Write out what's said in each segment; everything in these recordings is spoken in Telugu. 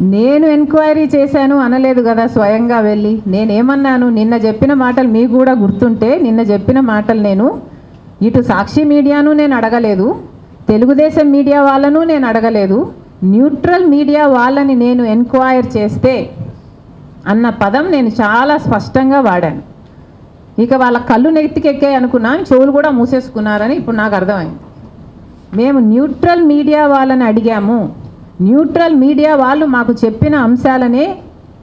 నేను ఎంక్వైరీ చేశాను అనలేదు కదా స్వయంగా వెళ్ళి. నేనేమన్నాను నిన్న చెప్పిన మాటలు మీకు కూడా గుర్తుంటే నిన్న చెప్పిన మాటలు నేను ఇటు సాక్షి మీడియాను నేను అడగలేదు తెలుగుదేశం మీడియా వాళ్ళను నేను అడగలేదు న్యూట్రల్ మీడియా వాళ్ళని నేను ఎంక్వైర్ చేస్తే అన్న పదం నేను చాలా స్పష్టంగా వాడాను. ఇక వాళ్ళ కళ్ళు నెత్తికెక్కాయి అనుకున్నాను చెవులు కూడా మూసేసుకున్నారని ఇప్పుడు నాకు అర్థమైంది. మేము న్యూట్రల్ మీడియా వాళ్ళని అడిగాము. న్యూట్రల్ మీడియా వాళ్ళు మాకు చెప్పిన అంశాలనే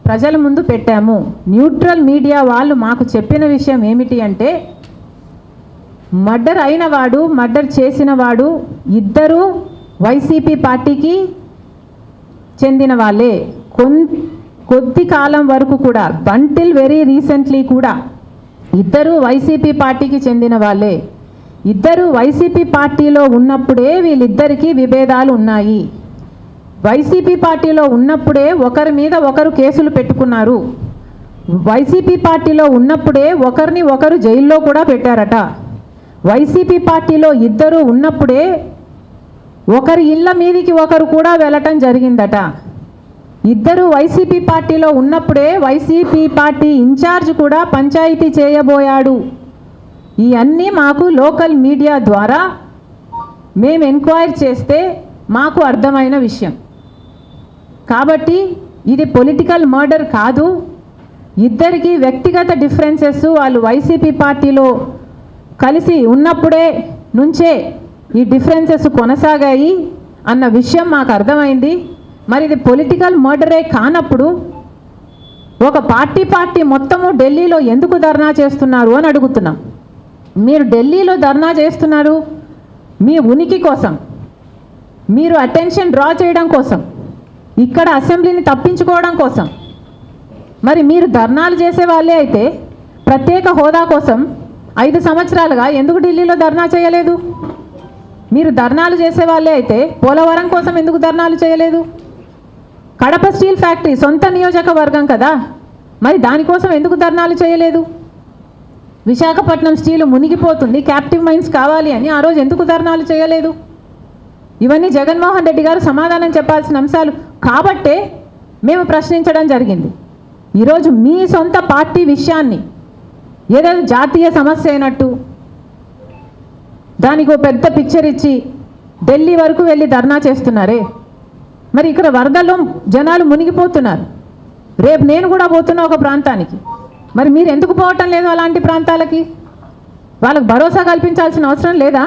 ప్రజల ముందు పెట్టాము. న్యూట్రల్ మీడియా వాళ్ళు మాకు చెప్పిన విషయం ఏమిటి అంటే మర్డర్ అయిన వాడు మర్డర్ చేసిన వాడు ఇద్దరు వైసీపీ పార్టీకి చెందిన వాళ్ళే. కొన్ కొద్ది కాలం వరకు కూడా బంటిల్ వెరీ రీసెంట్లీ కూడా ఇద్దరు వైసీపీ పార్టీకి చెందిన వాళ్ళే. ఇద్దరు వైసీపీ పార్టీలో ఉన్నప్పుడే వీళ్ళిద్దరికీ విభేదాలు ఉన్నాయి. వైసీపీ పార్టీలో ఉన్నప్పుడే ఒకరి మీద ఒకరు కేసులు పెట్టుకున్నారు. వైసీపీ పార్టీలో ఉన్నప్పుడే ఒకరిని ఒకరు జైల్లో కూడా పెట్టారట. వైసీపీ పార్టీలో ఇద్దరు ఉన్నప్పుడే ఒకరి ఇళ్ళ మీదికి ఒకరు కూడా వెళ్ళటం జరిగిందట. ఇద్దరు వైసీపీ పార్టీలో ఉన్నప్పుడే వైసీపీ పార్టీ ఇన్ఛార్జ్ కూడా పంచాయతీ చేయబోయాడు. ఇవన్నీ మాకు లోకల్ మీడియా ద్వారా మేము ఎంక్వైర్ చేస్తే మాకు అర్థమైన విషయం. కాబట్టి ఇది పొలిటికల్ మర్డర్ కాదు. ఇద్దరికి వ్యక్తిగత డిఫరెన్సెస్ వాళ్ళు వైసీపీ పార్టీలో కలిసి ఉన్నప్పుడే నుంచే ఈ డిఫరెన్సెస్ కొనసాగాయి అన్న విషయం మాకు అర్థమైంది. మరి ఇది పొలిటికల్ మర్డరే కానప్పుడు ఒక పార్టీ పార్టీ మొత్తము ఢిల్లీలో ఎందుకు ధర్నా చేస్తున్నారు అని అడుగుతున్నాం. మీరు ఢిల్లీలో ధర్నా చేస్తున్నారు మీ ఉనికి కోసం. మీరు అటెన్షన్ డ్రా చేయడం కోసం. ఇక్కడ అసెంబ్లీని తప్పించుకోవడం కోసం. మరి మీరు ధర్నాలు చేసే వాళ్ళే అయితే ప్రత్యేక హోదా కోసం ఐదు సంవత్సరాలుగా ఎందుకు ఢిల్లీలో ధర్నా చేయలేదు? మీరు ధర్నాలు చేసే వాళ్ళే అయితే పోలవరం కోసం ఎందుకు ధర్నాలు చేయలేదు? కడప స్టీల్ ఫ్యాక్టరీ సొంత నియోజకవర్గం కదా మరి దానికోసం ఎందుకు ధర్నాలు చేయలేదు? విశాఖపట్నం స్టీలు మునిగిపోతుంది క్యాప్టివ్ మైన్స్ కావాలి అని ఆ రోజు ఎందుకు ధర్నాలు చేయలేదు? ఇవన్నీ జగన్మోహన్ రెడ్డి గారు సమాధానం చెప్పాల్సిన అంశాలు. కాబట్టే మేము ప్రశ్నించడం జరిగింది. ఈరోజు మీ సొంత పార్టీ విషయాన్ని ఏదో జాతీయ సమస్య అయినట్టు దానికి ఒక పెద్ద పిక్చర్ ఇచ్చి ఢిల్లీ వరకు వెళ్ళి ధర్నా చేస్తున్నారే? మరి ఇక్కడ వరదల్లో జనాలు మునిగిపోతున్నారు. రేపు నేను కూడా పోతున్నా ఒక ప్రాంతానికి. మరి మీరు ఎందుకు పోవటం లేదు అలాంటి ప్రాంతాలకి? వాళ్ళకి భరోసా కల్పించాల్సిన అవసరం లేదా?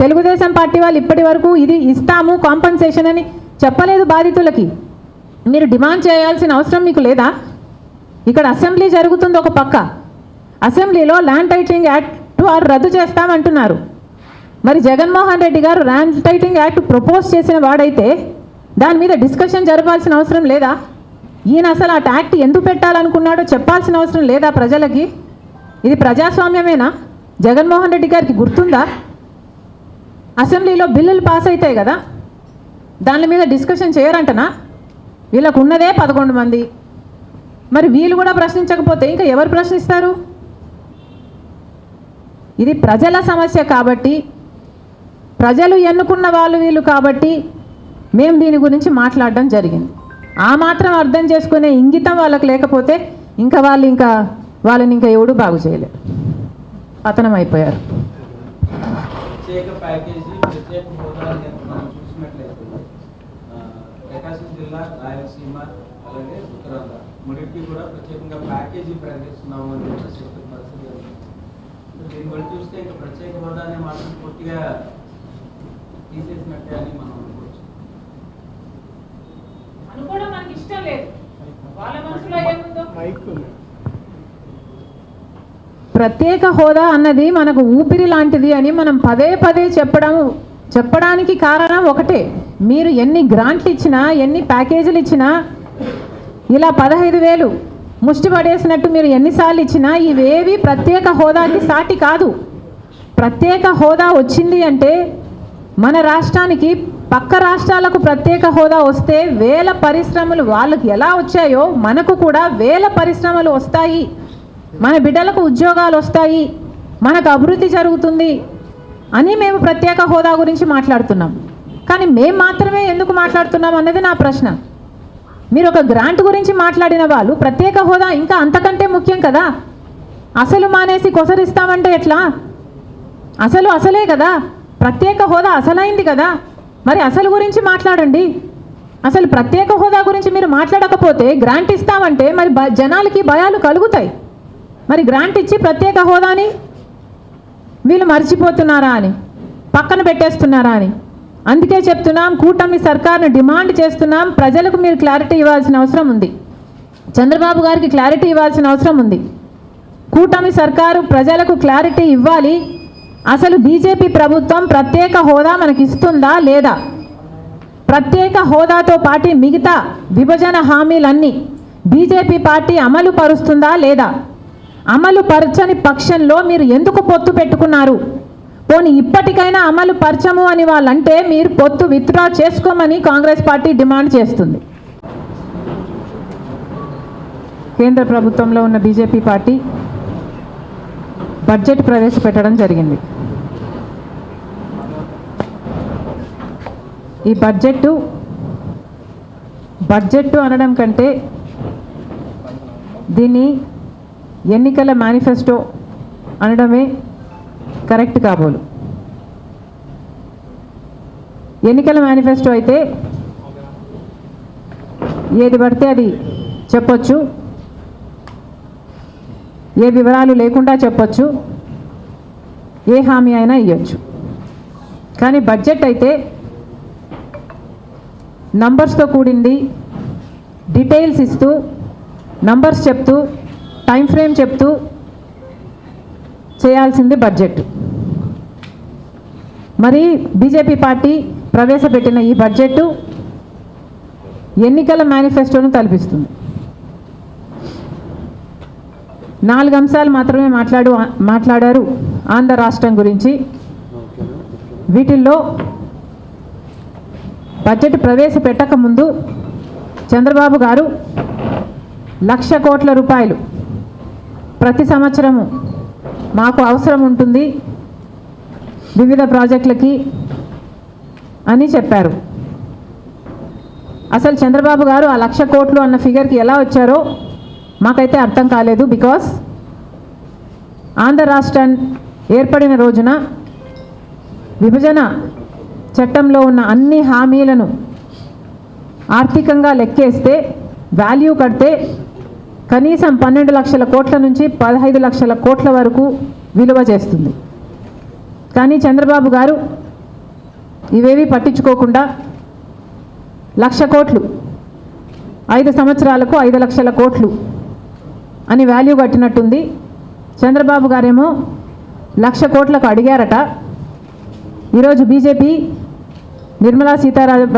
తెలుగుదేశం పార్టీ వాళ్ళు ఇప్పటి వరకు ఇది ఇస్తాము కాంపన్సేషన్ అని చెప్పలేదు బాధితులకి. మీరు డిమాండ్ చేయాల్సిన అవసరం మీకు లేదా? ఇక్కడ అసెంబ్లీ జరుగుతుంది ఒక పక్క. అసెంబ్లీలో ల్యాండ్ టైటిలింగ్ యాక్ట్ వారు రద్దు చేస్తామంటున్నారు. మరి జగన్మోహన్ రెడ్డి గారు ల్యాండ్ టైటిలింగ్ యాక్ట్ ప్రపోజ్ చేసిన వాడైతే దాని మీద డిస్కషన్ జరపాల్సిన అవసరం లేదా? ఈయన అసలు ఆ యాక్ట్ ఎందుకు పెట్టాలనుకున్నాడో చెప్పాల్సిన అవసరం లేదా ప్రజలకి? ఇది ప్రజాస్వామ్యమేనా? జగన్మోహన్ రెడ్డి గారికి గుర్తుందా? అసెంబ్లీలో బిల్లులు పాస్ అవుతాయి కదా. దాని మీద డిస్కషన్ చేయరంటనా? వీళ్ళకు ఉన్నదే పదకొండు మంది. మరి వీళ్ళు కూడా ప్రశ్నించకపోతే ఇంకా ఎవరు ప్రశ్నిస్తారు? ఇది ప్రజల సమస్య కాబట్టి ప్రజలు ఎన్నుకున్న వాళ్ళు వీళ్ళు కాబట్టి మేము దీని గురించి మాట్లాడడం జరిగింది. ఆ మాత్రం అర్థం చేసుకునే ఇంగితం వాళ్ళకి లేకపోతే ఇంకా వాళ్ళు ఇంకా వాళ్ళని ఇంకా ఎవడు బాగు చేయలేరు. పతనం అయిపోయారు ప్రత్యేక ప్యాకేజీ ప్రత్యేక హోదా అనేది మనం చూసినట్లయితే ఆ, ప్రకాశం జిల్లా రాయలసీమ అలాగే ఉత్తరాంధ్ర. మూడింటికి కూడా ప్రత్యేకంగా ప్యాకేజీ ప్రకటిస్తున్నాము అని చెప్తున్న పరిస్థితి ఉంది. దీన్ని బట్టి చూస్తే ఇంకా ప్రత్యేక హోదా అనే మాత్రం పూర్తిగా తీసేసినట్టే అని మనం అనుకోవచ్చు. అనుకోవడం మనకి ఇష్టం లేదు. వాళ్ళ మనసులో ఏముందో? ప్రత్యేక హోదా అన్నది మనకు ఊపిరి లాంటిది అని మనం పదే పదే చెప్పడం చెప్పడానికి కారణం ఒకటే. మీరు ఎన్ని గ్రాంట్లు ఇచ్చినా ఎన్ని ప్యాకేజీలు ఇచ్చినా ఇలా పదహైదు వేలు ముష్టి పడేసినట్టు మీరు ఎన్నిసార్లు ఇచ్చినా ఇవేవి ప్రత్యేక హోదాకి సాటి కాదు. ప్రత్యేక హోదా వచ్చింది అంటే మన రాష్ట్రానికి పక్క రాష్ట్రాలకు ప్రత్యేక హోదా వస్తే వేల పరిశ్రమలు వాళ్ళకి ఎలా వచ్చాయో మనకు కూడా వేల పరిశ్రమలు వస్తాయి. మన బిడ్డలకు ఉద్యోగాలు వస్తాయి. మనకు అభివృద్ధి జరుగుతుంది అని మేము ప్రత్యేక హోదా గురించి మాట్లాడుతున్నాం. కానీ మేము మాత్రమే ఎందుకు మాట్లాడుతున్నాం అన్నది నా ప్రశ్న. మీరు ఒక గ్రాంట్ గురించి మాట్లాడిన వాళ్ళు ప్రత్యేక హోదా ఇంకా అంతకంటే ముఖ్యం కదా. అసలు మానేసి కొసరిస్తామంటే ఎట్లా? అసలు అసలే కదా. ప్రత్యేక హోదా అసలైంది కదా. మరి అసలు గురించి మాట్లాడండి. అసలు ప్రత్యేక హోదా గురించి మీరు మాట్లాడకపోతే గ్రాంట్ ఇస్తామంటే మరి జనాలకి భయాలు కలుగుతాయి. మరి గ్రాంట్ ఇచ్చి ప్రత్యేక హోదాని వీళ్ళు మర్చిపోతున్నారా అని పక్కన పెట్టేస్తున్నారా అని. అందుకే చెప్తున్నాం కూటమి సర్కార్ను డిమాండ్ చేస్తున్నాం. ప్రజలకు మీరు క్లారిటీ ఇవ్వాల్సిన అవసరం ఉంది. చంద్రబాబు గారికి క్లారిటీ ఇవ్వాల్సిన అవసరం ఉంది. కూటమి సర్కారు ప్రజలకు క్లారిటీ ఇవ్వాలి. అసలు బీజేపీ ప్రభుత్వం ప్రత్యేక హోదా మనకి ఇస్తుందా లేదా? ప్రత్యేక హోదాతో పాటు మిగతా విభజన హామీలన్నీ బీజేపీ పార్టీ అమలు పరుస్తుందా లేదా? అమలు పరచని పక్షంలో మీరు ఎందుకు పొత్తు పెట్టుకున్నారు? పోనీ ఇప్పటికైనా అమలు పరచము అని వాళ్ళంటే మీరు పొత్తు విత్డ్రా చేసుకోమని కాంగ్రెస్ పార్టీ డిమాండ్ చేస్తుంది. కేంద్ర ప్రభుత్వంలో ఉన్న బీజేపీ పార్టీ బడ్జెట్ ప్రవేశపెట్టడం జరిగింది. ఈ బడ్జెట్ బడ్జెట్ అనడం కంటే దీన్ని ఎన్నికల మేనిఫెస్టో అనడమే కరెక్ట్ కాబోలు ఎన్నికల మేనిఫెస్టో అయితే ఏది పడితే అది చెప్పొచ్చు. ఏ వివరాలు లేకుండా చెప్పొచ్చు. ఏ హామీ అయినా ఇవ్వచ్చు కానీ బడ్జెట్ అయితే నంబర్స్తో కూడింది డీటెయిల్స్ ఇస్తూ నంబర్స్ చెప్తూ టైం ఫ్రేమ్ చెప్తూ చేయాల్సింది బడ్జెట్ మరి బీజేపీ పార్టీ ప్రవేశపెట్టిన ఈ బడ్జెట్ ఎన్నికల మేనిఫెస్టోను తలపిస్తుంది. నాలుగు అంశాలు మాత్రమే మాట్లాడు మాట్లాడారు ఆంధ్ర రాష్ట్రం గురించి. వీటిల్లో బడ్జెట్ ప్రవేశపెట్టక ముందు చంద్రబాబు గారు లక్ష కోట్ల రూపాయలు ప్రతి సంవత్సరము మాకు అవసరం ఉంటుంది వివిధ ప్రాజెక్టులకి అని చెప్పారు. అసలు చంద్రబాబు గారు ఆ లక్ష కోట్లు అన్న ఫిగర్కి ఎలా వచ్చారో మాకైతే అర్థం కాలేదు బికాస్ ఆంధ్ర రాష్ట్రం ఏర్పడిన రోజున విభజన చట్టంలో ఉన్న అన్ని హామీలను ఆర్థికంగా లెక్కేస్తే వాల్యూ కడితే కనీసం పన్నెండు లక్షల కోట్ల నుంచి పదహైదు లక్షల కోట్ల వరకు విలువ చేస్తుంది. కానీ చంద్రబాబు గారు ఇవేవి పట్టించుకోకుండా లక్ష కోట్లు ఐదు సంవత్సరాలకు ఐదు లక్షల కోట్లు అని వాల్యూ కట్టినట్టుంది. చంద్రబాబు గారేమో లక్ష కోట్లకు అడిగారట. ఈరోజు బీజేపీ నిర్మలా సీతారామ